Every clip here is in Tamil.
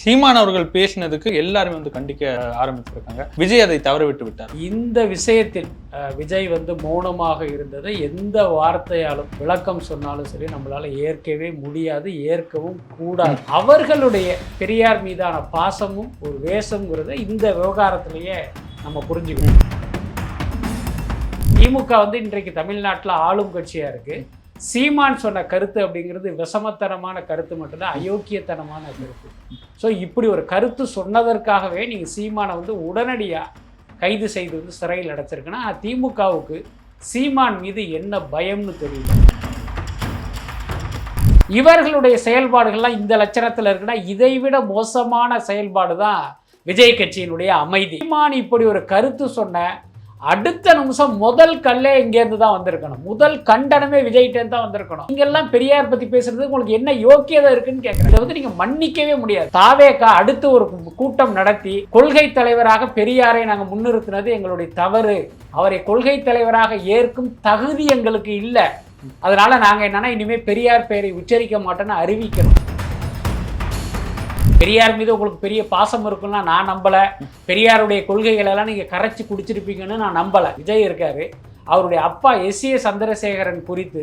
சீமான் அவர்கள் பேசினதுக்கு எல்லாருமே வந்து கண்டிக்க ஆரம்பிச்சிருக்காங்க. விஜய் அதை தவறவிட்டு விட்டார். இந்த விஷயத்தில் விஜய் வந்து மௌனமாக இருந்ததை எந்த வார்த்தையாலும் விளக்கம் சொன்னாலும் சரி நம்மளால ஏற்கவே முடியாது ஏற்கவும் கூடாது. அவர்களுடைய பெரியார் மீதான பாசமும் ஒரு வேஷங்கிறத இந்த விவகாரத்திலேயே நம்ம புரிஞ்சுக்கணும். திமுக வந்து இன்றைக்கு தமிழ்நாட்டில் ஆளும் கட்சியாக இருக்குது சீமான் சொன்ன கருத்து அப்படிங்கிறது விஷமத்தனமான கருத்து மட்டும்தான் அயோக்கியத்தனமான கருத்து. ஸோ இப்படி ஒரு கருத்து சொன்னதற்காகவே நீங்கள் சீமானை வந்து உடனடியாக கைது செய்து வந்து சிறையில் அடைச்சிருக்குன்னா திமுகவுக்கு சீமான் மீது என்ன பயம்னு தெரியல. இவர்களுடைய செயல்பாடுகள்லாம் இந்த லட்சணத்தில் இருக்குன்னா இதைவிட மோசமான செயல்பாடு தான் விஜய் கட்சியினுடைய அமைதி. சீமான் இப்படி ஒரு கருத்து சொன்ன அடுத்த நிமிஷம் முதல் கல்லே இங்கேருந்து தான் வந்திருக்கணும். முதல் கண்டனமே விஜய்கிட்டேருந்து தான் வந்திருக்கணும். நீங்கெல்லாம் பெரியார் பற்றி பேசுறது உங்களுக்கு என்ன யோக்கியதை இருக்குன்னு கேட்குறேன் இதை வந்து நீங்கள் மன்னிக்கவே முடியாது. தாவேக்கா அடுத்து ஒரு கூட்டம் நடத்தி கொள்கை தலைவராக பெரியாரை நாங்கள் முன்னிறுத்தினது எங்களுடைய தவறு. அவரை கொள்கை தலைவராக ஏற்கும் தகுதி எங்களுக்கு இல்லை. அதனால நாங்கள் என்னன்னா இனிமேல் பெரியார் பெயரை உச்சரிக்க மாட்டோன்னு அறிவிக்கணும். பெரியார் மீது உங்களுக்கு பெரிய பாசம் இருக்குன்னா நான் நம்பலை. பெரியாருடைய கொள்கைகள் எல்லாம் நீங்கள் கரைச்சி குடிச்சிருப்பீங்கன்னு நான் நம்பலை. விஜய் இருக்காரு. அவருடைய அப்பா எஸ் ஏ சந்திரசேகரன் குறித்து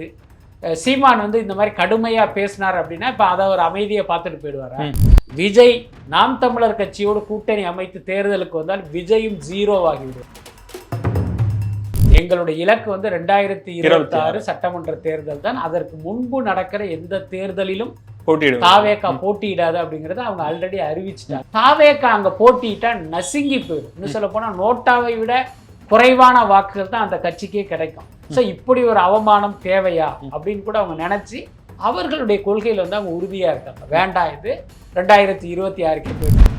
சீமான் வந்து இந்த மாதிரி கடுமையாக பேசினார் அப்படின்னா இப்போ அதை ஒரு அமைதியை பார்த்துட்டு போயிடுவாரா. விஜய் நாம் தமிழர் கட்சியோடு கூட்டணி அமைத்து தேர்தலுக்கு வந்தால் விஜயும் ஜீரோ ஆகிவிடும் எங்களுடைய இலக்கு வந்து ரெண்டாயிரத்தி இருபத்தி ஆறு. சட்டமன்ற தேர்தல் தான். அதற்கு முன்பு நடக்கிற எந்த தேர்தலிலும் போட்டியிடுவார் தாவேக்கா போட்டியிடாது அப்படிங்கறத அவங்க ஆல்ரெடி அறிவிச்சிட்டாங்க. தாவேக்கா அங்க போட்டியிட்டா நசுங்கி போயிடும். இன்னும் சொல்ல போனா நோட்டாவை விட குறைவான வாக்குகள் தான் அந்த கட்சிக்கே கிடைக்கும். ஸோ இப்படி ஒரு அவமானம் தேவையா அப்படின்னு கூட அவங்க நினைச்சு அவர்களுடைய கொள்கையில் வந்து அவங்க உறுதியா இருக்காங்க. வேண்டாம் இது. ரெண்டாயிரத்தி இருபத்தி ஆறுக்கு போயிடும்.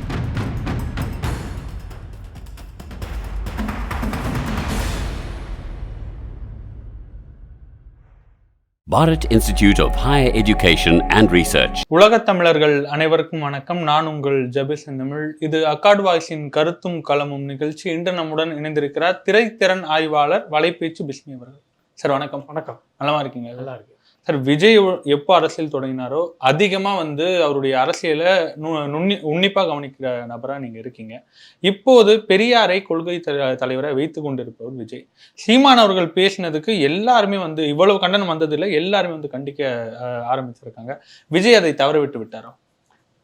Bharat Institute of Higher Education and Research. உலகத் தமிழர்கள் அனைவருக்கும் வணக்கம். நான் உங்கள் ஜபி செந்தமிழ். இது அக்காட் வாய்ஸின் கருத்தும் களமும் நிகழ்ச்சி. இன்று நம்முடன் இணைந்திருக்கிறார் திரைத்திறன் ஆய்வாளர் வலைப்பேச்சு பிஸ்மி அவர்கள். சார் வணக்கம். வணக்கம். நலமா இருக்கீங்க? நல்லா இருக்கு சார் விஜய் எப்போ அரசியல் தொடங்கினாரோ அதிகமா வந்து அவருடைய அரசியலை நு- நுண்ணி உன்னிப்பா கவனிக்கிற நபரா நீங்க இருக்கீங்க. இப்போது பெரியாரை கொள்கை த- தலைவரை வைத்து கொண்டிருப்பவர் விஜய். சீமான் அவர்கள் பேசினதுக்கு எல்லாருமே வந்து இவ்வளவு கண்டனம் வந்ததில்லை எல்லாருமே வந்து கண்டிக்க ஆரம்பிச்சிருக்காங்க. விஜய் அதை தவற விட்டு விட்டாரோ?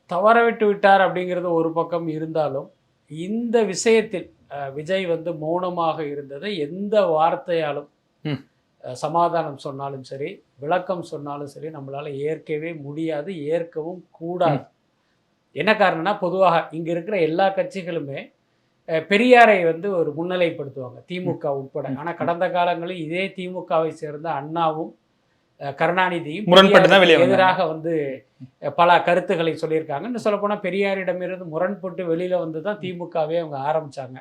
தவற விட்டு விட்டார் அப்படிங்கிறது ஒரு பக்கம் இருந்தாலும் இந்த விஷயத்தில் விஜய் வந்து மௌனமாக இருந்ததை எந்த வார்த்தையாலும் சமாதானம் சொன்னாலும் சரி விளக்கம் சொன்னாலும் சரி நம்மளால ஏற்கவே முடியாது ஏற்கவும் கூடாது. என்ன காரணம்னா பொதுவாக இங்க இருக்கிற எல்லா கட்சிகளுமே பெரியாரை வந்து ஒரு முன்னிலைப்படுத்துவாங்க திமுக உட்பட. ஆனா கடந்த காலங்களில் இதே திமுகவை சேர்ந்த அண்ணாவும் வந்தாங்க. எதிராக வந்து பல கருத்துக்களை சொல்லியிருக்காங்க இன்னும் சொல்லப்போனால் பெரியாரிடமிருந்து முரண்பட்டு வெளியில வந்து தான் திமுகவே அவங்க ஆரம்பிச்சாங்க.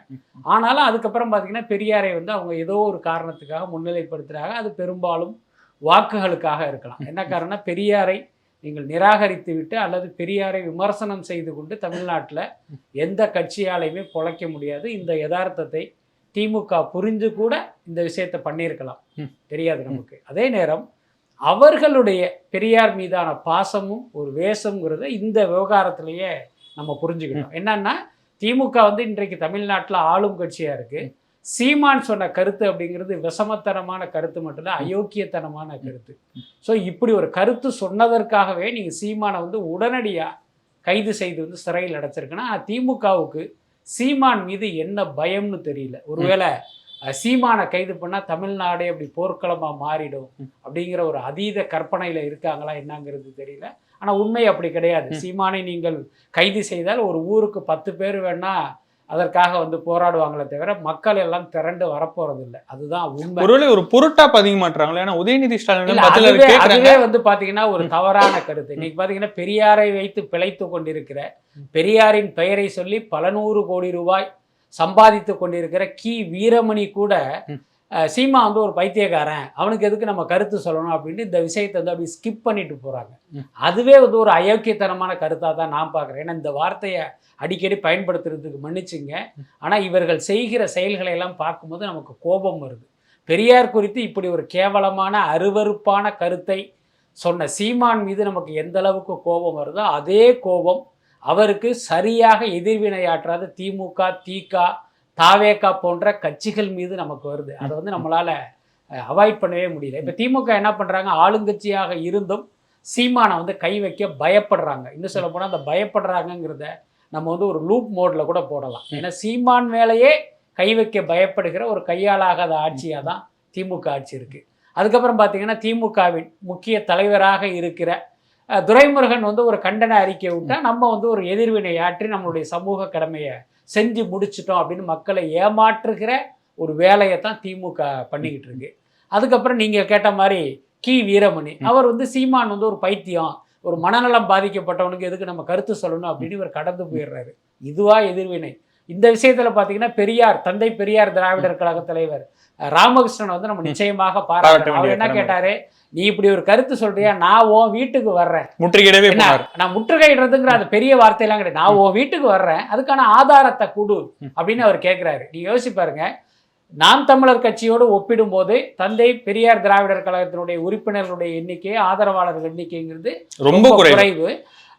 ஆனாலும் அதுக்கப்புறம் பார்த்தீங்கன்னா பெரியாரை வந்து அவங்க ஏதோ ஒரு காரணத்துக்காக முன்னிலைப்படுத்துறாங்க. அது பெரும்பாலும் வாக்குகளுக்காக இருக்கலாம். என்ன காரணம் பெரியாரை நீங்கள் நிராகரித்து விட்டு அல்லது பெரியாரை விமர்சனம் செய்து கொண்டு தமிழ்நாட்டில் எந்த கட்சியாலையுமே பொழைக்க முடியாது. இந்த யதார்த்தத்தை திமுக புரிஞ்சு கூட இந்த விஷயத்தை பண்ணியிருக்கலாம். தெரியாது நமக்கு. அதே நேரம் அவர்களுடைய பெரியார் மீதான பாசமும் ஒரு வேஷங்கிறத இந்த விவகாரத்திலேயே நம்ம புரிஞ்சுக்கணும் என்னன்னா திமுக வந்து இன்றைக்கு தமிழ்நாட்டில் ஆளும் கட்சியா இருக்கு. சீமான் சொன்ன கருத்து அப்படிங்கிறது விஷமத்தனமான கருத்து மட்டும்தான் அயோக்கியத்தனமான கருத்து. ஸோ இப்படி ஒரு கருத்து சொன்னதற்காகவே நீங்கள் சீமானை வந்து உடனடியாக கைது செய்து வந்து சிறையில் அடைச்சிருக்குன்னா திமுகவுக்கு சீமான் மீது என்ன பயம்னு தெரியல. ஒருவேளை சீமானை கைது பண்ணால் தமிழ்நாடே அப்படி போர்க்களமாக மாறிடும் அப்படிங்கிற ஒரு அதீத கற்பனையில் இருக்காங்களா என்னங்கிறது தெரியல. ஆனால் உண்மை அப்படி கிடையாது. சீமானை நீங்கள் கைது செய்தால் ஒரு ஊருக்கு பத்து பேர் வேணா அதற்காக வந்து போராடுவாங்களே தவிர மக்கள் எல்லாம் திரண்டு வரப்போறது இல்லை அதுதான் உண்மை. ஒருவேளை ஒரு பொருட்டா பதிக்க மாட்டாங்களே ஏன்னா உதயநிதி ஸ்டாலின் அதுவே வந்து பாத்தீங்கன்னா ஒரு தவறான கருத்து. இன்னைக்கு பாத்தீங்கன்னா பெரியாரை வைத்து பிழைத்து கொண்டிருக்கிற பெரியாரின் பெயரை சொல்லி பல நூறு கோடி ரூபாய் சம்பாதித்து கொண்டிருக்கிற கி வீரமணி கூட சீமா வந்து ஒரு பைத்தியக்காரன். அவனுக்கு எதுக்கு நம்ம கருத்து சொல்லணும் அப்படின்ட்டு இந்த விஷயத்தை வந்து அப்படி ஸ்கிப் பண்ணிட்டு போறாங்க. ம். அதுவே வந்து ஒரு அயோக்கியத்தனமான கருத்தாக தான் நான் பார்க்குறேன். ஏன்னா இந்த வார்த்தையை அடிக்கடி பயன்படுத்துறதுக்கு மன்னிச்சுங்க. ஆனால் இவர்கள் செய்கிற செயல்களை எல்லாம் பார்க்கும்போது நமக்கு கோபம் வருது. பெரியார் குறித்து இப்படி ஒரு கேவலமான அருவருப்பான கருத்தை சொன்ன சீமான் மீது நமக்கு எந்த அளவுக்கு கோபம் வருதோ அதே கோபம் அவருக்கு சரியாக எதிர்வினையாற்றாத திமுக திக தாவேகா போன்ற கட்சிகள் மீது நமக்கு வருது. அதை வந்து நம்மளால அவாய்ட் பண்ணவே முடியல. இப்போ திமுக என்ன பண்றாங்க? ஆளுங்கட்சியாக இருந்தும் சீமானை வந்து கை வைக்க பயப்படுறாங்க. இன்னும் சொல்ல போனால் அந்த பயப்படுறாங்கங்கிறத நம்ம வந்து ஒரு லூப் மோட்ல கூட போடலாம். ஏன்னா சீமான் மேலேயே கை வைக்க பயப்படுகிற ஒரு கையாளாகாத ஆட்சியாக தான் திமுக ஆட்சி இருக்கு. அதுக்கப்புறம் பார்த்தீங்கன்னா திமுகவின் முக்கிய தலைவராக இருக்கிற துரைமுருகன் வந்து ஒரு கண்டன அறிக்கை விட்டா நம்ம வந்து ஒரு எதிர்வினை ஆற்றி நம்மளுடைய சமூக கடமையை செஞ்சு முடிச்சிட்டோம் அப்படின்னு மக்களை ஏமாற்றுகிற ஒரு வேலையை தான் திமுக பண்ணிக்கிட்டு இருக்கு. அதுக்கப்புறம் நீங்க கேட்ட மாதிரி கி. வீரமணி. அவர் வந்து சீமான் வந்து ஒரு பைத்தியம். ஒரு மனநலம் பாதிக்கப்பட்டவனுக்கு எதுக்கு நம்ம கருத்து சொல்லணும் அப்படின்னு இவர் கடந்து போயிடுறாரு. இதுவா எதிர்வினை. இந்த விஷயத்துல பாத்தீங்கன்னா பெரியார் தந்தை பெரியார் திராவிடர் கழக தலைவர் ராமகிருஷ்ணன் வந்து நம்ம நிச்சயமாக பாராட்ட பாராட்டணும் அவர் என்ன. கேட்டாரு? நீ இப்படி ஒரு கருத்து சொல்றியா? நான் உன் வீட்டுக்கு வர்றேன். முற்றுகையிடவே நான் முற்றுகையிடுறதுங்கிற அது பெரிய வார்த்தையெல்லாம் கிடையாது. நான் உன் வீட்டுக்கு வர்றேன். அதுக்கான ஆதாரத்தை கொடு அப்படின்னு அவர் கேட்கிறாரு நீ யோசிச்சு பாருங்க. நாம் தமிழர் கட்சியோடு ஒப்பிடும்போது தந்தை பெரியார் திராவிடர் கழகத்தினுடைய உறுப்பினர்களுடைய எண்ணிக்கை ஆதரவாளர்கள் எண்ணிக்கைங்கிறது ரொம்ப குறைவு.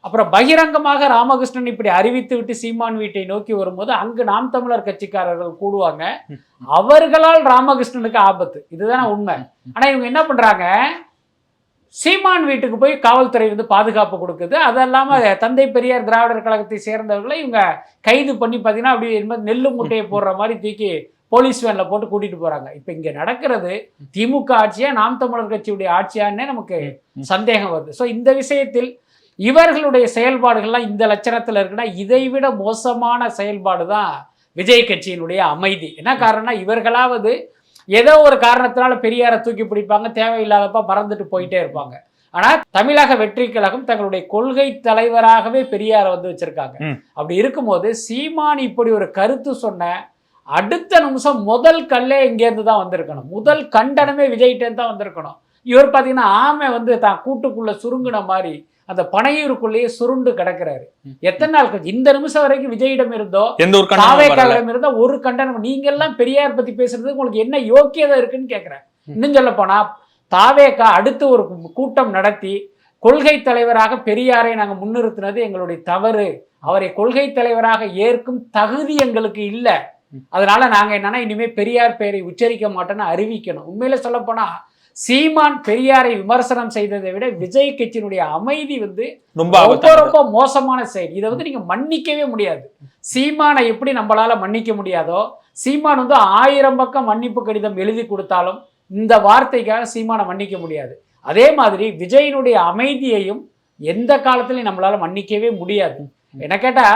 அப்புறம் பகிரங்கமாக ராமகிருஷ்ணன் இப்படி அறிவித்து விட்டு சீமான் வீட்டை நோக்கி வரும்போது அங்கு நாம் தமிழர் கட்சிக்காரர்கள் கூடுவாங்க. அவர்களால் ராமகிருஷ்ணனுக்கு ஆபத்து. இதுதானே உண்மை. ஆனா இவங்க என்ன பண்றாங்க? சீமான் வீட்டுக்கு போய் காவல்துறை வந்து பாதுகாப்பு கொடுக்குது. அது இல்லாம தந்தை பெரியார் திராவிடர் கழகத்தை சேர்ந்தவர்களை இவங்க கைது பண்ணி பார்த்தீங்கன்னா மாதிரி நெல்லு முட்டையை போடுற மாதிரி தூக்கி போலீஸ் வேன்ல போட்டு கூட்டிட்டு போறாங்க. இப்போ இங்க நடக்கிறது திமுக ஆட்சியா நாம் தமிழர் கட்சியுடைய ஆட்சியான்னே நமக்கு சந்தேகம் வருது. ஸோ இந்த விஷயத்தில் இவர்களுடைய செயல்பாடுகள்லாம் இந்த லட்சணத்தில் இருக்குன்னா இதை விட மோசமான செயல்பாடு தான் விஜய் கட்சியினுடைய அமைதி. என்ன காரணம்னா இவர்களாவது ஏதோ ஒரு காரணத்தினால பெரியாரை தூக்கி பிடிப்பாங்க தேவையில்லாதப்ப பறந்துட்டு போயிட்டே இருப்பாங்க. ஆனா தமிழக வெற்றி கழகம் தங்களுடைய கொள்கை தலைவராகவே பெரியாரை வந்து வச்சிருக்காங்க. அப்படி இருக்கும்போது சீமான் இப்படி ஒரு கருத்து சொன்ன அடுத்த நிமிஷம் முதல் கல்லே இங்கேருந்து தான் வந்திருக்கணும். முதல் கண்டனமே விஜய்கிட்டேருந்து தான் வந்திருக்கணும். இவர் பார்த்தீங்கன்னா ஆமை வந்து தான் கூட்டுக்குள்ள சுருங்குன மாதிரி அந்த பனையூருக்குள்ளேயே சுருண்டு கிடக்குறாரு. எத்தனை நாள் கழிச்சு? இந்த நிமிஷம் வரைக்கும் விஜயிடம் இருந்தோ எந்த ஒரு தாவேக்காலம் இருந்தா ஒரு கண்டனம் நீங்க எல்லாம் பெரியார் பத்தி பேசுறது உங்களுக்கு என்ன யோக்கியதை இருக்குன்னு கேக்குறேன். இன்னும் சொல்ல போனா தாவேக்கா அடுத்து ஒரு கூட்டம் நடத்தி கொள்கை தலைவராக பெரியாரை நாங்க முன்னிறுத்தினது எங்களுடைய தவறு. அவரை கொள்கை தலைவராக ஏற்கும் தகுதி எங்களுக்கு இல்ல. அதனால நாங்க என்னன்னா இனிமே பெரியார் பெயரை உச்சரிக்க மாட்டோம்னு அறிவிக்கணும். உண்மையில சொல்ல போனா சீமான் பெரியாரை விமர்சனம் செய்ததை விட விஜய் கட்சியினுடைய அமைதி வந்து ரொம்ப ரொம்ப மோசமான செயல். இதை வந்து நீங்க மன்னிக்கவே முடியாது. சீமானை எப்படி நம்மளால மன்னிக்க முடியாதோ சீமான் வந்து ஆயிரம் பக்கம் மன்னிப்பு கடிதம் எழுதி கொடுத்தாலும் இந்த வார்த்தைக்காக சீமானை மன்னிக்க முடியாது. அதே மாதிரி விஜயினுடைய அமைதியையும் எந்த காலத்திலையும் நம்மளால மன்னிக்கவே முடியாது. என்ன கேட்டா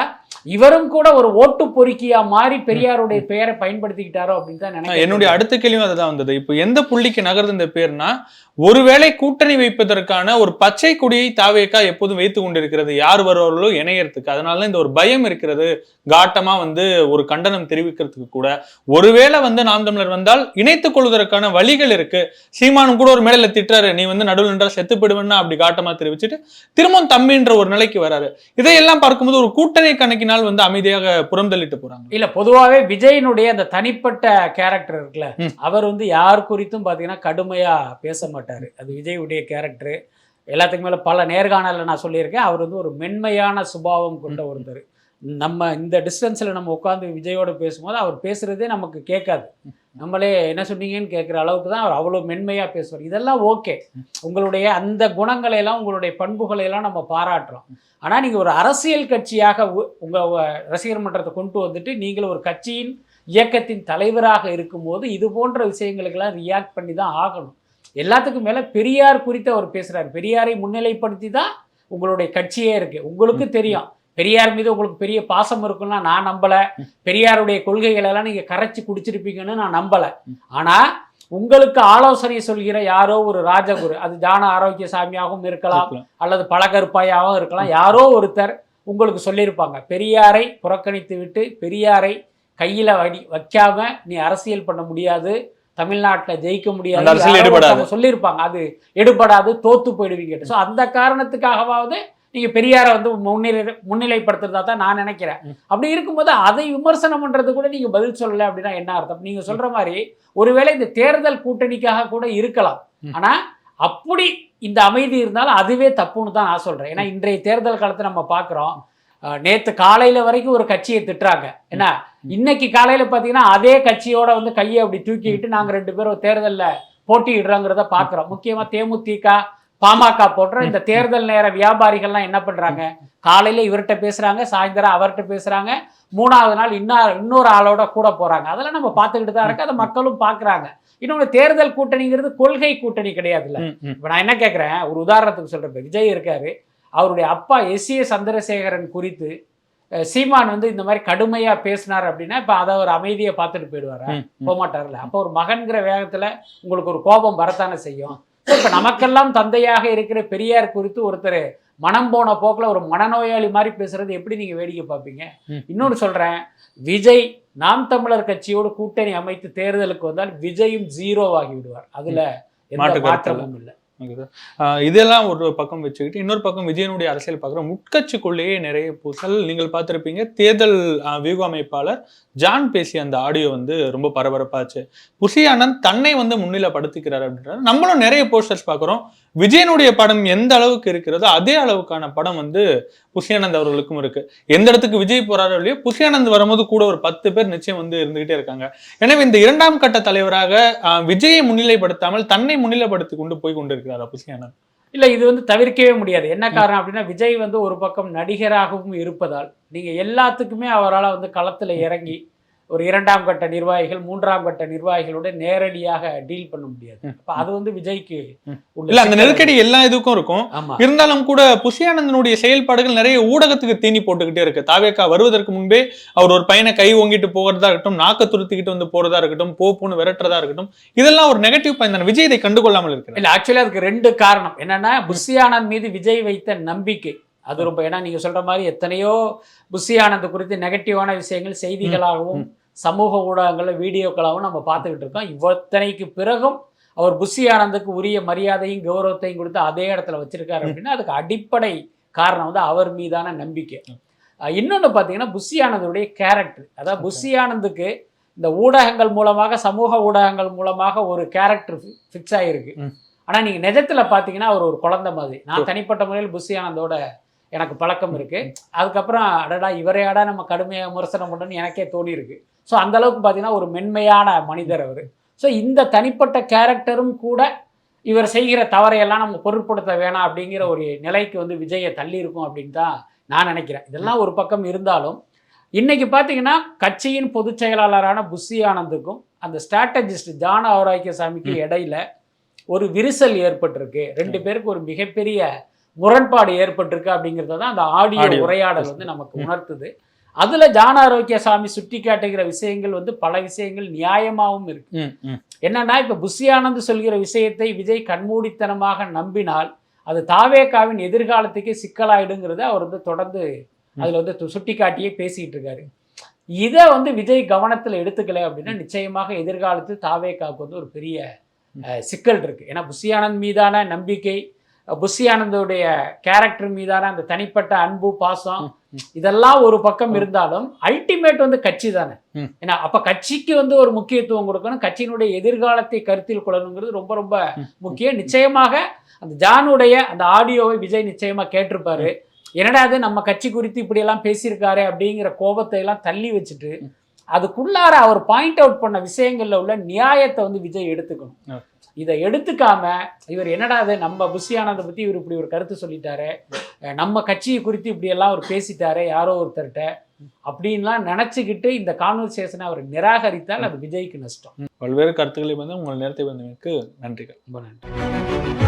இவரும் கூட ஒரு ஓட்டு பொறுக்கியா மாறி பெரியாருடைய பெயரை பயன்படுத்திக்கிட்டாரோ அப்படின்னு தான் நினைக்கிறேன். என்னுடைய அடுத்த கேள்வியும் அதுதான் வந்தது. இப்போ எந்த புள்ளிக்கு நகர்ந்து இந்த பேர்னா ஒருவேளை கூட்டணி வைப்பதற்கான ஒரு பச்சை கொடியை தாவேக்கா எப்போதும் வைத்து கொண்டிருக்கிறது. யார் வருவார்களோ இணையறதுக்கு. அதனால இந்த ஒரு பயம் இருக்கிறது. காட்டமா வந்து ஒரு கண்டனம் தெரிவிக்கிறதுக்கு கூட. ஒருவேளை வந்து நாம் தமிழர் வந்தால் இணைத்துக் கொள்வதற்கான வழிகள் இருக்கு. சீமானும் கூட ஒரு மேடையில திட்டுறாரு. நீ வந்து நடுவில் நின்றா செத்து போயிடுவேன்னா? அப்படி காட்டமா தெரிவிச்சுட்டு திரும்பவும் தம்பின்ற ஒரு நிலைக்கு வராரு. இதையெல்லாம் பார்க்கும்போது ஒரு கூட்டணி கணக்கினால் வந்து அமைதியாக புறம் தள்ளிட்டு போறாங்க. இல்ல பொதுவாகவே விஜயினுடைய அந்த தனிப்பட்ட கேரக்டர் இருக்குல்ல. அவர் வந்து யார் குறித்தும் பாத்தீங்கன்னா கடுமையா பேச மாட்டாரு. அது விஜயுடைய கேரக்டர் எல்லாத்துக்கு மேல பல நேர்காணல்ல நான் சொல்லியிருக்கேன். அவர் வந்து ஒரு மென்மையான சுபாவம் கொண்ட ஒருத்தர். நம்ம இந்த டிஸ்டன்ஸ்ல நம்ம உட்காந்து விஜயோட பேசும்போது அவர் பேசுறதே நமக்கு கேட்காது. நம்மளே என்ன சொன்னீங்கன்னு கேட்குற அளவுக்கு தான் அவர் அவ்வளோ மென்மையாக பேசுவார். இதெல்லாம் ஓகே. உங்களுடைய அந்த குணங்களை எல்லாம் உங்களுடைய பண்புகளை எல்லாம் நம்ம பாராட்டுறோம். ஆனால் நீங்கள் ஒரு அரசியல் கட்சியாக உங்கள் ரசிகர் மன்றத்தை கொண்டு வந்துட்டு நீங்கள் ஒரு கட்சியின் இயக்கத்தின் தலைவராக இருக்கும்போது இது போன்ற விஷயங்களுக்கெல்லாம் ரியாக்ட் பண்ணி தான் ஆகணும். எல்லாத்துக்கும் மேலே பெரியார் குறித்து அவர் பேசுகிறார் பெரியாரை முன்னிலைப்படுத்தி தான் உங்களுடைய கட்சியே இருக்கு. உங்களுக்கு தெரியும். பெரியார் மீது உங்களுக்கு பெரிய பாசம் இருக்குன்னா நான் நம்பலை. பெரியாருடைய கொள்கைகள் எல்லாம் நீங்க கரைச்சி குடிச்சிருப்பீங்கன்னு நான் நம்பல. ஆனா உங்களுக்கு ஆலோசனை சொல்கிற யாரோ ஒரு ராஜகுரு அது ஜான ஆரோக்கிய சாமியாகவும் இருக்கலாம் அல்லது பழகருப்பாயாகவும் இருக்கலாம். யாரோ ஒருத்தர் உங்களுக்கு சொல்லியிருப்பாங்க பெரியாரை புறக்கணித்து விட்டு பெரியாரை கையில வடி வைக்காம நீ அரசியல் பண்ண முடியாது தமிழ்நாட்டில் ஜெயிக்க முடியாது. சொல்லியிருப்பாங்க அது எடுபடாது தோத்து போயிடுவீங்க. ஸோ அந்த காரணத்துக்காகவாவது நீங்க பெரியாரை வந்து முன்னிலை முன்னிலைப்படுத்துறதா தான் நான் நினைக்கிறேன். அப்படி இருக்கும்போது அதை விமர்சனம் பண்றது கூட நீங்க பதில் சொல்லல அப்படின்னா என்ன அர்த்தம்? நீங்க சொல்ற மாதிரி ஒருவேளை இந்த தேர்தல் கூட்டணிக்காக கூட இருக்கலாம். ம். ஆனா அப்படி இந்த அமைதி இருந்தாலும் அதுவே தப்புன்னு தான் நான் சொல்றேன். ஏன்னா இன்றைய தேர்தல் காலத்தை நம்ம பார்க்குறோம். நேத்து காலையில வரைக்கும் ஒரு கட்சியை திட்டுறாங்க. என்ன? இன்னைக்கு காலையில பாத்தீங்கன்னா அதே கட்சியோட வந்து கையை அப்படி தூக்கிக்கிட்டு நாங்க ரெண்டு பேரும் தேர்தல்ல போட்டியிடுறோங்கிறத பாக்குறோம் முக்கியமா தேமுதிக பாமக போன்ற இந்த தேர்தல் நேர வியாபாரிகள்லாம் என்ன பண்றாங்க? காலையில இவர்கிட்ட பேசுறாங்க சாயந்தரம் அவர்கிட்ட பேசுறாங்க மூணாவது நாள் இன்னொரு இன்னொரு ஆளோட கூட போறாங்க. அதெல்லாம் நம்ம பார்த்துக்கிட்டு தான் இருக்கு. அதை மக்களும் பார்க்கறாங்க. இன்னொன்று தேர்தல் கூட்டணிங்கிறது கொள்கை கூட்டணி கிடையாதுல்ல ம், ம். இப்போ நான் என்ன கேட்குறேன் ஒரு உதாரணத்துக்கு சொல்கிறேன் விஜய் இருக்காரு. அவருடைய அப்பா எஸ். ஏ. சந்திரசேகரன் குறித்து சீமான் வந்து இந்த மாதிரி கடுமையாக பேசினார் அப்படின்னா இப்போ அதை ஒரு அமைதியை பார்த்துட்டு போயிடுவாரா. போக மாட்டார்ல அப்போ ஒரு மகன்கிற வேகத்தில் உங்களுக்கு ஒரு கோபம் வரத்தானே செய்யும்? இப்போ நமக்கெல்லாம் தந்தையாக இருக்கிற பெரியார் குறித்து ஒருத்தர் மனம் போன போக்கில் ஒரு மனநோயாளி மாதிரி பேசுறது எப்படி நீங்கள் வேடிக்கை பார்ப்பீங்க. இன்னொன்று சொல்கிறேன் விஜய் நாம் தமிழர் கட்சியோடு கூட்டணி அமைத்து தேர்தலுக்கு வந்தால் விஜயும் ஜீரோ ஆகி விடுவார் அதுல எந்த மாற்றமும் இல்லை. இதெல்லாம் ஒரு பக்கம் வச்சுக்கிட்டு இன்னொரு பக்கம் விஜயனுடைய அரசியல் பார்க்குறோம். உட்கட்சிக்குள்ளேயே நிறைய பூசல். நீங்கள் பார்த்துருப்பீங்க தேர்தல் வியூகமைப்பாளர் வியூக அமைப்பாளர் ஜான் பேசிய அந்த ஆடியோ வந்து ரொம்ப பரபரப்பாச்சு. புசியானந்த் தன்னை வந்து முன்னிலைப்படுத்திக்கிறார் அப்படின்றாரு. நம்மளும் நிறைய போஸ்டர்ஸ் பார்க்குறோம். விஜயனுடைய படம் எந்த அளவுக்கு இருக்கிறதோ அதே அளவுக்கான படம் வந்து புஷியானந்த் அவர்களுக்கும் இருக்கு. எந்த இடத்துக்கு விஜய் போறாரோ இல்லையோ புசி வரும்போது கூட ஒரு பத்து பேர் நிச்சயம் வந்து இருந்துகிட்டே இருக்காங்க. எனவே இந்த இரண்டாம் கட்ட தலைவராக விஜயை முன்னிலைப்படுத்தாமல் தன்னை முன்னிலைப்படுத்தி கொண்டு போய் கொண்டிருக்கிறாரா. புசி ஆனந்த் இல்ல இது வந்து தவிர்க்கவே முடியாது. என்ன காரணம் அப்படின்னா விஜய் வந்து ஒரு பக்கம் நடிகராகவும் இருப்பதால் நீங்க எல்லாத்துக்குமே அவரால் வந்து களத்துல இறங்கி ஒரு இரண்டாம் கட்ட நிர்வாகிகள் மூன்றாம் கட்ட நிர்வாகிகளோட நேரடியாக டீல் பண்ண முடியாது. அப்ப அது வந்து விஜய்க்கு இல்ல அந்த. நெருக்கடி எல்லா இதுக்கும் இருக்கும். இருந்தாலும் கூட புஷியானந்தனுடைய செயல்பாடுகள் நிறைய ஊடகத்துக்கு தீனி போட்டுக்கிட்டே இருக்கு. தாவேக்கா வருவதற்கு முன்பே அவர் ஒரு பையனை கை ஓங்கிட்டு போகிறதா இருக்கட்டும் நாக்க துருத்திக்கிட்டு வந்து போறதா இருக்கட்டும் போப்புன்னு விரட்டுறதா இருக்கட்டும் இதெல்லாம் ஒரு நெகட்டிவ் பாயிண்ட் தானே. விஜய் இதை கண்டுகொள்ளாமல் இருக்கிறார். இல்ல ஆக்சுவலி அதுக்கு ரெண்டு காரணம். என்னன்னா புஷி ஆனந்த் மீது விஜய் வைத்த நம்பிக்கை. அது ரொம்ப ஏன்னா நீங்க சொல்ற மாதிரி எத்தனையோ புஷி ஆனந்த் குறித்து நெகட்டிவான விஷயங்கள் செய்திகளாகவும் சமூக ஊடகங்கள்ல வீடியோக்களாகவும் நம்ம பார்த்துக்கிட்டு இருக்கோம். இவ்வத்தனைக்கு பிறகும் அவர் புஷி ஆனந்துக்கு உரிய மரியாதையும் கௌரவத்தையும் கொடுத்து அதே இடத்துல வச்சிருக்காரு அப்படின்னா அதுக்கு அடிப்படை காரணம் வந்து அவர் மீதான நம்பிக்கை. அஹ் இன்னொன்னு பார்த்தீங்கன்னா புஷி ஆனந்துடைய கேரக்டர் அதாவது புஷி ஆனந்துக்கு இந்த ஊடகங்கள் மூலமாக சமூக ஊடகங்கள் மூலமாக ஒரு கேரக்டர் ஃபிக்ஸ் ஆகிருக்கு ம். ஆனா நீங்க நிஜத்துல பாத்தீங்கன்னா அவர் ஒரு குழந்தை மாதிரி. நான் தனிப்பட்ட முறையில் புஷி ஆனந்தோட எனக்கு பழக்கம் இருக்கு. அதுக்கப்புறம் அடடா இவரையாடா நம்ம கடுமையாக விமர்சனம் பண்ணணும்னு எனக்கே தோணி இருக்கு ஸோ அந்த அளவுக்கு பார்த்தீங்கன்னா ஒரு மென்மையான மனிதர் அவர். ஸோ இந்த தனிப்பட்ட கேரக்டரும் கூட இவர் செய்கிற தவறையெல்லாம் நம்ம பொருட்படுத்த வேணாம் அப்படிங்கிற ஒரு நிலைக்கு வந்து விஜயை தள்ளி இருக்கும் அப்படின்னு தான் நான் நினைக்கிறேன். இதெல்லாம் ஒரு பக்கம் இருந்தாலும் இன்னைக்கு பார்த்தீங்கன்னா கட்சியின் பொதுச் செயலாளரான புஷி ஆனந்துக்கும் அந்த ஸ்ட்ராட்டஜிஸ்ட் ஜான ஆரோக்கியசாமிக்கு இடையில ஒரு விரிசல் ஏற்பட்டிருக்கு. ரெண்டு பேருக்கு ஒரு மிகப்பெரிய முரண்பாடு ஏற்பட்டிருக்கு அப்படிங்கிறத தான் அந்த ஆடியோ. உரையாடல் வந்து நமக்கு. உணர்த்துது. அதுல ஜான ஆரோக்கியசாமி சுட்டி காட்டுகிற விஷயங்கள் வந்து பல விஷயங்கள் நியாயமாகவும் இருக்கு. என்னன்னா இப்ப புஷி ஆனந்த் சொல்கிற விஷயத்தை விஜய் கண்மூடித்தனமாக நம்பினால் அது தாவேகாவின் எதிர்காலத்துக்கே சிக்கலாயிடுங்கிறத அவர் வந்து தொடர்ந்து அதுல வந்து து- சுட்டிக்காட்டியே பேசிட்டு இருக்காரு இதை வந்து விஜய் கவனத்துல எடுத்துக்கல அப்படின்னா நிச்சயமாக எதிர்காலத்தில் தாவேகாவுக்கு வந்து ஒரு பெரிய சிக்கல் இருக்கு. ஏன்னா புஷி ஆனந்த் மீதான நம்பிக்கை புஷி ஆனந்தோடைய கேரக்டர் மீதான அந்த தனிப்பட்ட அன்பு பாசம் இதெல்லாம் ஒரு பக்கம் இருந்தாலும் அல்டிமேட் வந்து கட்சி தானே. ஏன்னா அப்ப கட்சிக்கு வந்து ஒரு முக்கியத்துவம் கொடுக்கணும். கட்சியினுடைய எதிர்காலத்தை கருத்தில் கொள்ளணுங்கிறது ரொம்ப ரொம்ப. முக்கியம். நிச்சயமாக அந்த ஜானுடைய அந்த ஆடியோவை விஜய் நிச்சயமா கேட்டிருப்பாரு. என்னடா அது நம்ம கட்சி குறித்து இப்படி எல்லாம் பேசியிருக்காரு அப்படிங்கிற கோபத்தை எல்லாம் தள்ளி வச்சுட்டு அதுக்குள்ளார அவர் பாயிண்ட் அவுட் பண்ண விஷயங்கள்ல உள்ள நியாயத்தை வந்து விஜய் எடுத்துக்கணும். இதை எடுத்துக்காம இவர் என்னடா அது நம்ம புஷி ஆனந்தை பத்தி இவர் இப்படி ஒரு கருத்து சொல்லிட்டாரு. நம்ம கட்சியை குறித்து இப்படி எல்லாம் அவர் பேசிட்டாரு யாரோ ஒருத்தர்கிட்ட. அப்படின்லாம் நினைச்சுக்கிட்டு இந்த கான்வர்சேஷனை அவர் நிராகரித்தால் அது விஜய்க்கு நஷ்டம். பல்வேறு கருத்துக்களை வந்து உங்கள் நேரத்தை வந்தமைக்கு நன்றிகள். ரொம்ப நன்றி.